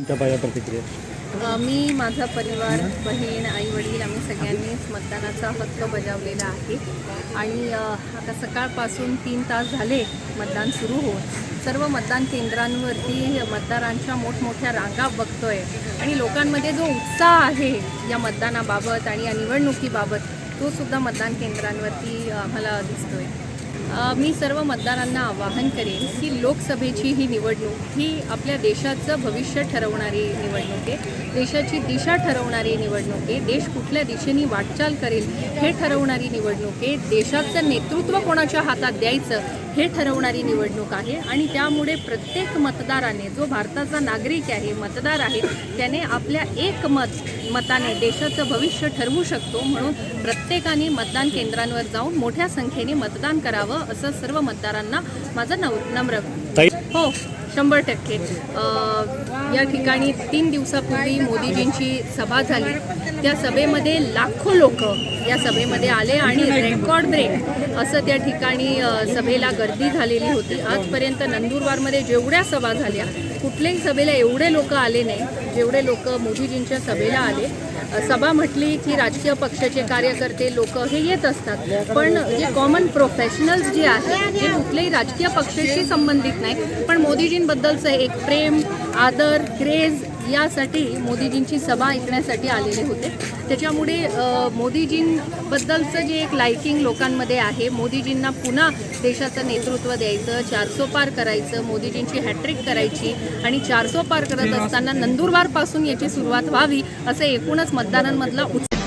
तुमच्या पाया प्रतिक्रिया? मी माझा परिवार बहीण आई वडील आम्ही सगळ्यांनीच मतदानाचा हक्क बजावलेला आहे. आणि आता सकाळपासून तीन तास झाले मतदान सुरू होऊन. सर्व मतदान केंद्रांवरती मतदारांच्या मोठमोठ्या रांगा बघतोय. आणि लोकांमध्ये जो उत्साह आहे या मतदानाबाबत आणि या निवडणुकीबाबत तो सुद्धा मतदान केंद्रांवरती आम्हाला दिसतोय. मी सर्व मतदारांना आवाहन करेन की लोकसभेची ही निवडणूक ही आपल्या देशाचं भविष्य ठरवणारी निवडणूक आहे. देशाची दिशा ठरवणारी निवडणूक आहे. देश कुठल्या दिशेने वाटचाल करेल हे ठरवणारी निवडणूक आहे. देशाचं नेतृत्व कोणाच्या हातात द्यायचं हे ठरवणारी निवडणूक आहे आणि त्यामुळे प्रत्येक मतदाराने जो भारताचा नागरिक आहे मतदार आहे त्याने आपल्या एक मत मताने देशाचं भविष्य ठरवू शकतो म्हणून प्रत्येकाने मतदान केंद्रांवर जाऊन मोठ्या संख्येने मतदान करावं असं सर्व मतदारांना माझं नव नम्र हो. शंभर टक्के. या ठिकाणी तीन दिवसापूर्वी मोदीजींची सभा झाली. त्या सभेमध्ये लाखो लोक या सभेमध्ये आले आणि रेकॉर्ड ब्रेक असं त्या ठिकाणी सभेला गर्दी झालेली होती. आजपर्यंत नंदुरबारमध्ये जेवढ्या सभा झाल्या कुठल्याही सभेला एवढे लोक आले नाही जेवढे लोक मोदीजींच्या सभेला आले सभा म्हटली की राजकीय पक्षाचे कार्यकर्ते लोक हे येत असतात. पण जे कॉमन प्रोफेशनल्स जे आहेत जे कुठल्याही राजकीय पक्षाशी संबंधित नाही पण मोदीजींबद्दलचं एक प्रेम आदर क्रेज यासाठी मोदीजींची सभा ऐकण्यासाठी आलेले होते. त्याच्यामुळे मोदीजींबद्दलचं जे एक लायकिंग लोकांमध्ये आहे मोदीजींना पुन्हा देशाचं नेतृत्व द्यायचं चारसो पार करायचं मोदीजींची हॅट्रिक करायची आणि चारसो पार करत असताना नंदुरबारपासून याची सुरुवात व्हावी असं एकूणच मतदारांमधला उत्साह